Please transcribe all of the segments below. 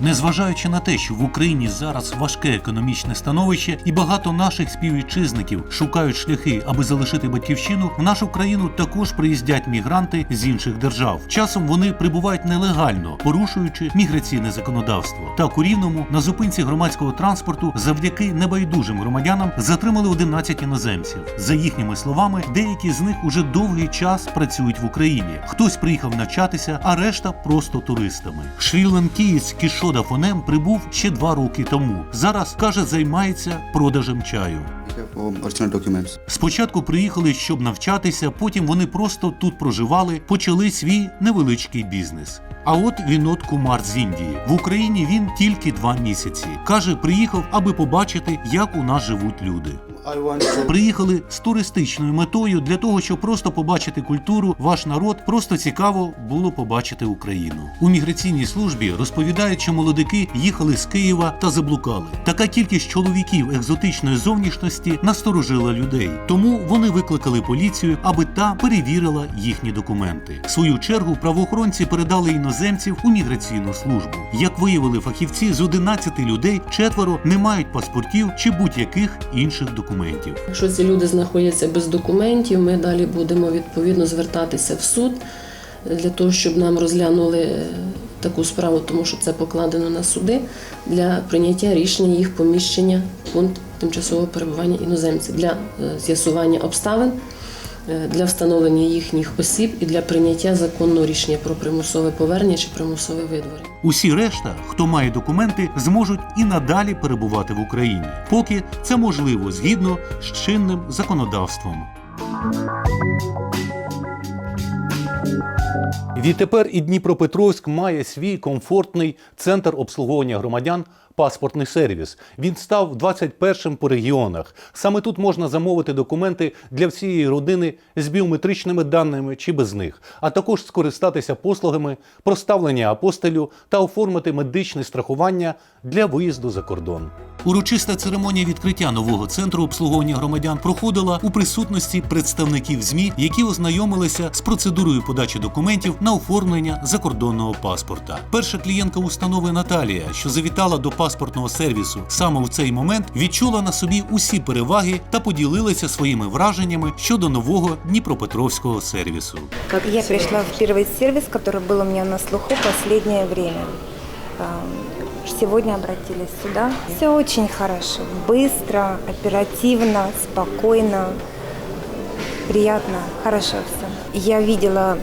Незважаючи на те, що в Україні зараз важке економічне становище, і багато наших співвітчизників шукають шляхи, аби залишити батьківщину, в нашу країну також приїздять мігранти з інших держав. Часом вони прибувають нелегально, порушуючи міграційне законодавство. Так у рівному на зупинці громадського транспорту завдяки небайдужим громадянам затримали 11 іноземців. За їхніми словами, деякі з них уже довгий час працюють в Україні. Хтось приїхав навчатися, а решта просто туристами. Шрі-ланкієць Кішода Фонем прибув ще два роки тому. Зараз каже, займається продажем чаю. Спочатку приїхали, щоб навчатися, потім вони просто тут проживали, почали свій невеличкий бізнес. А от Вінод Кумар з Індії в Україні він тільки два місяці. каже, приїхав, аби побачити, як у нас живуть люди. Приїхали з туристичною метою для того, щоб просто побачити культуру, ваш народ. Просто цікаво було побачити Україну. У міграційній службі розповідають, що молодики їхали з Києва та заблукали. Така кількість чоловіків екзотичної зовнішності насторожила людей. Тому вони викликали поліцію, аби та перевірила їхні документи. В свою чергу правоохоронці передали іноземців у міграційну службу. Як виявили фахівці, з 11 людей четверо не мають паспортів чи будь-яких інших документів. Якщо ці люди знаходяться без документів, ми далі будемо відповідно звертатися в суд для того, щоб нам розглянули таку справу, тому що це покладено на суди для прийняття рішення їх поміщення в пункт тимчасового перебування іноземців для е, з'ясування обставин, для встановлення їхніх осіб і для прийняття законного рішення про примусове повернення чи примусове видворення. Усі решта, хто має документи, зможуть і надалі перебувати в Україні, поки це можливо згідно з чинним законодавством. Відтепер і Дніпропетровськ має свій комфортний центр обслуговування громадян. Паспортний сервіс. Він став 21-м по регіонах. Саме тут можна замовити документи для всієї родини з біометричними даними чи без них, а також скористатися послугами проставлення апостелю та оформити медичне страхування для виїзду за кордон. Урочиста церемонія відкриття нового центру обслуговування громадян проходила у присутності представників ЗМІ, які ознайомилися з процедурою подачі документів на оформлення закордонного паспорта. Перша клієнтка установи Наталія, що завітала до паспортного сервісу саме в цей момент, відчула на собі усі переваги та поділилася своїми враженнями щодо нового Дніпропетровського сервісу. Я пришла в первый сервис, который был у меня на слуху последнее время. Ам, Сегодня обратились сюда. Все очень хорошо, быстро, оперативно, спокойно, приятно, хорошо все. Я видела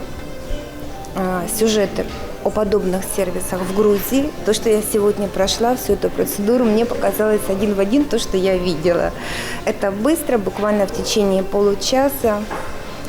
а, сюжеты о подобных сервисах в Грузии. То, что я сегодня прошла, всю эту процедуру, мне показалось один в один то, что я видела. Это быстро, буквально в течение получаса.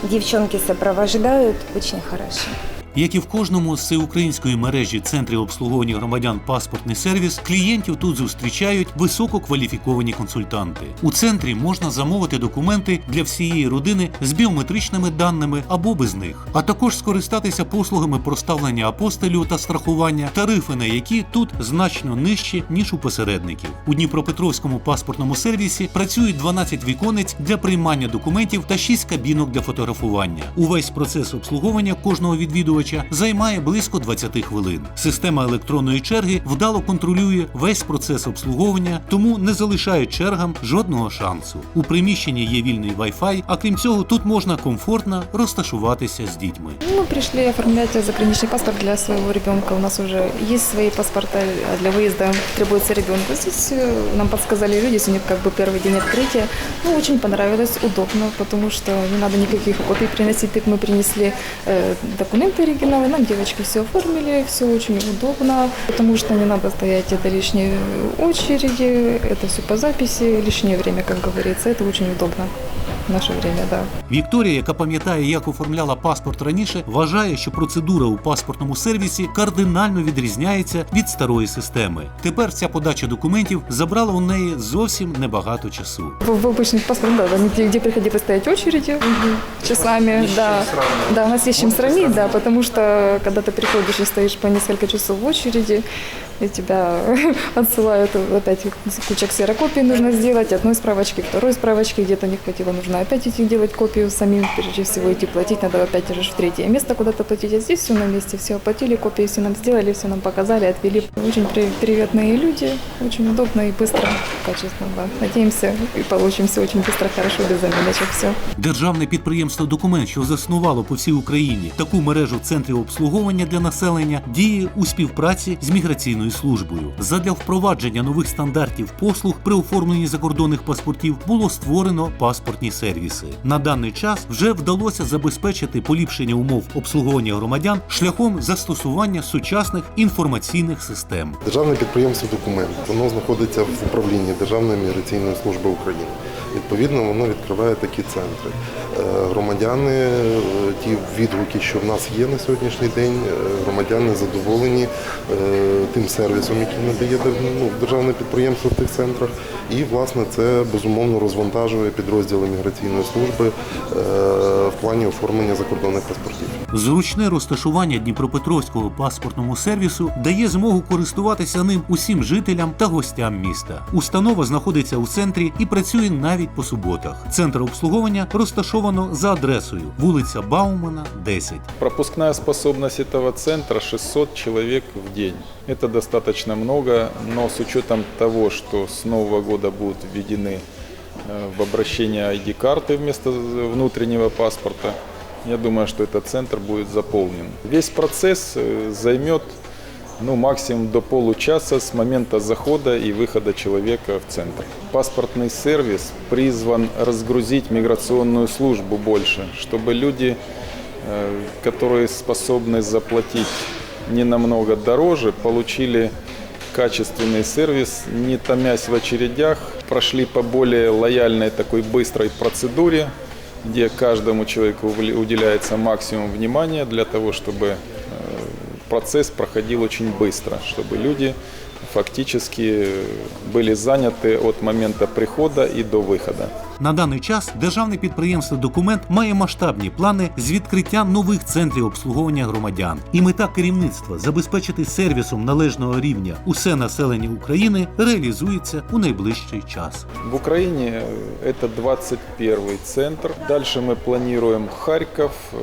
Девчонки сопровождают, очень хорошо. Як і в кожному з всеукраїнської мережі центрів обслуговування громадян паспортний сервіс, клієнтів тут зустрічають висококваліфіковані консультанти. У центрі можна замовити документи для всієї родини з біометричними даними або без них, а також скористатися послугами проставлення апостелю та страхування, тарифи на які тут значно нижчі ніж у посередників. У Дніпропетровському паспортному сервісі працюють 12 віконець для приймання документів та 6 кабінок для фотографування. Увесь процес обслуговування кожного відвідувача відвідувача займає близько 20 хвилин. Система електронної черги вдало контролює весь процес обслуговування, тому не залишає чергам жодного шансу. У приміщенні є вільний Wi-Fi, а крім цього, тут можна комфортно розташуватися з дітьми. Мы пришли оформлять заграничный паспорт для своего ребенка. У нас уже есть свои паспорта, а для выезда требуется ребенку. Здесь э, нам подсказали люди, сегодня как бы первый день открытия. Ну, очень понравилось, удобно, потому что не надо никаких копий приносить. Так мы принесли э, документы оригиналы, нам девочки все оформили, все очень удобно, потому что не надо стоять это лишние очереди, это все по записи, лишнее время, как говорится, это очень удобно в наше время, да. Вікторія, яка пам'ятає, як оформляла паспорт раніше, вважає, що процедура у паспортному сервісі кардинально відрізняється від старої системи. Тепер ця подача документів забрала у неї зовсім небагато часу. В, в обычных паспортах, да, где, где приходилось стоять очереди часами, да. Да, у нас есть чем сравнить, да, потому что когда ты приходишь и стоишь по несколько часов в очереди, и тебя отсылают опять куча ксерокопий нужно сделать, одной справочки, второй справочки, где-то не хватило, нужно опять идти делать копию самим, прежде всего идти платить, надо опять же в третье место куда-то платить, а здесь все на месте, все оплатили, копии все нам сделали, все нам показали, отвели. Очень при- приветные люди, очень удобно и быстро, качественно, да. Надеемся и получим все очень быстро, хорошо, без заминочек, все. Державне підприємство Документ, що заснувало по всій Україні таку мережу центрів обслуговування для населення, діє у співпраці з міграційною службою. Задля впровадження нових стандартів послуг при оформленні закордонних паспортів було створено паспортні сервіси. На даний час вже вдалося забезпечити поліпшення умов обслуговування громадян шляхом застосування сучасних інформаційних систем. Державне підприємство документ воно знаходиться в управлінні Державної міграційної служби України. Відповідно, воно відкриває такі центри. Е, Громадяни, е, ті відгуки, що в нас є на сьогоднішній день, е, громадяни задоволені тим сервісом, який надає ну, державне підприємство в тих центрах. І, власне, це безумовно розвантажує підрозділи міграційної служби в плані оформлення закордонних паспортів. Зручне розташування Дніпропетровського паспортному сервісу дає змогу користуватися ним усім жителям та гостям міста. Установа знаходиться у центрі і працює навіть по суботах. Центр обслуговування розташовано за адресою вулиця Баумана, 10. Пропускная способность этого центра 600 человек в день. Это достаточно много, но с учетом того, что с Нового года будут введены э, в обращение ID-карты вместо внутреннего паспорта, Я думаю, что этот центр будет заполнен. Весь процесс э, займет ну, максимум до получаса с момента захода и выхода человека в центр. Паспортный сервис призван разгрузить миграционную службу больше, чтобы люди, э, которые способны заплатить не намного дороже, получили качественный сервис, не томясь в очередях, прошли по более лояльной такой быстрой процедуре, где каждому человеку увли- уделяется максимум внимания для того, чтобы э, процесс проходил очень быстро, чтобы люди фактически были заняты от момента прихода и до выхода. На даний час державне підприємство Документ має масштабні плани з відкриття нових центрів обслуговування громадян. І мета керівництва забезпечити сервісом належного рівня усе населення України реалізується у найближчий час. В Украине э, это 21 центр. Дальше мы планируем Харьков, э,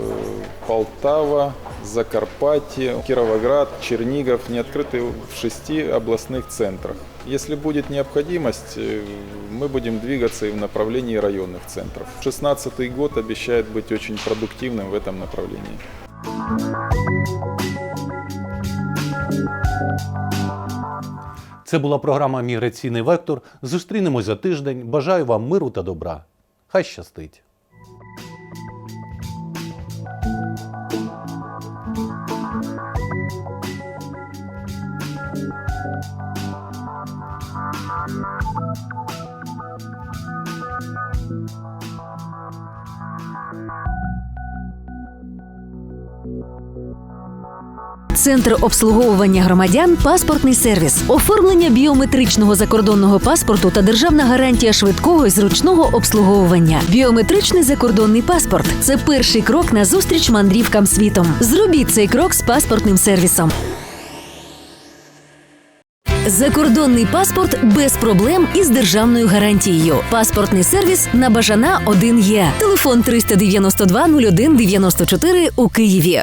Полтава, Закарпатье, Кировоград, Чернигов, не открыты в шести областных центрах. Если будет необходимость, э, мы будем двигаться и в направлении районных центров. 2016 год обещает быть очень продуктивным в этом направлении. Це була програма Міграційний вектор. Зустрінемось за тиждень. Бажаю вам миру та добра. Хай щастить! Центр обслуговування громадян паспортний сервіс, оформлення біометричного закордонного паспорту та державна гарантія швидкого і зручного обслуговування. Біометричний закордонний паспорт це перший крок на зустріч мандрівкам світом. Зробіть цей крок з паспортним сервісом. Закордонний паспорт без проблем із державною гарантією. Паспортний сервіс на Бажана 1 є. Телефон 392 01 94 у Києві.